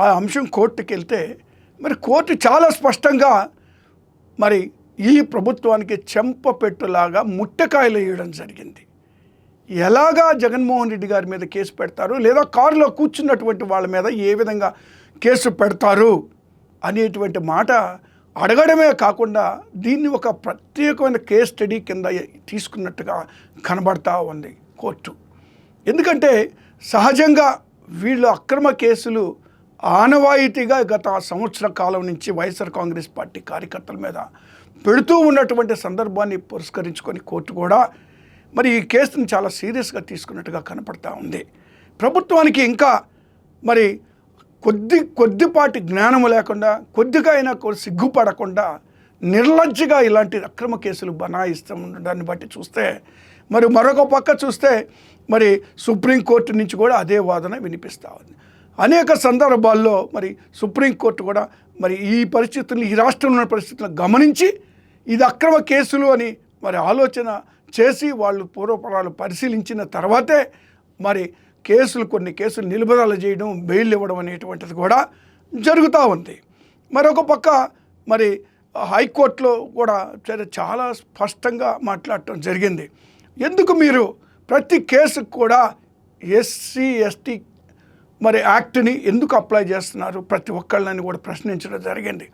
ఆ అంశం కోర్టుకి వెళ్తే మరి కోర్టు చాలా స్పష్టంగా మరి ఈ ప్రభుత్వానికి చెంపపెట్టులాగా ముట్టకాయలు వేయడం జరిగింది. ఎలాగా జగన్మోహన్ రెడ్డి గారి మీద కేసు పెడతారు? లేదా కారులో కూర్చున్నటువంటి వాళ్ళ మీద ఏ విధంగా కేసు పెడతారు? అనేటువంటి మాట అడగడమే కాకుండా దీన్ని ఒక ప్రత్యేకమైన కేస్ స్టడీ కింద తీసుకున్నట్టుగా కనబడతా ఉంది కోర్టు. ఎందుకంటే సహజంగా వీళ్ళు అక్రమ కేసులు ఆనవాయితీగా గత సంవత్సర కాలం నుంచి వైఎస్ఆర్ కాంగ్రెస్ పార్టీ కార్యకర్తల మీద పెడుతూ ఉన్నటువంటి సందర్భాన్ని పురస్కరించుకొని కోర్టు కూడా మరి ఈ కేసును చాలా సీరియస్గా తీసుకున్నట్టుగా కనపడతా ఉంది. ప్రభుత్వానికి ఇంకా మరి కొద్ది కొద్దిపాటి జ్ఞానం లేకుండా కొద్దిగా అయినా సిగ్గుపడకుండా నిర్లజ్జగా ఇలాంటి అక్రమ కేసులు బనాయిస్తూ ఉండడాన్ని బట్టి చూస్తే మరి మరొక పక్క చూస్తే మరి సుప్రీంకోర్టు నుంచి కూడా అదే వాదన వినిపిస్తూ ఉంది. అనేక సందర్భాల్లో మరి సుప్రీంకోర్టు కూడా మరి ఈ పరిస్థితుల్ని ఈ రాష్ట్రంలో ఉన్న పరిస్థితులను గమనించి ఇది అక్రమ కేసులు అని మరి ఆలోచన చేసి వాళ్ళు పూర్వపరాలు పరిశీలించిన తర్వాతే మరి కేసులు కొన్ని కేసులు నిలుపుదల చేయడం బెయిల్ ఇవ్వడం అనేటువంటిది కూడా జరుగుతూ ఉంది. మరొక పక్క మరి హైకోర్టులో కూడా చాలా- చాలా స్పష్టంగా మాట్లాడటం జరిగింది. ఎందుకు మీరు ప్రతి కేసుకు కూడా ఎస్సీ ఎస్టీ మరి యాక్ట్ని ఎందుకు అప్లై చేస్తున్నారు? ప్రతి ఒక్కళ్ళని కూడా ప్రశ్నించడం జరిగింది.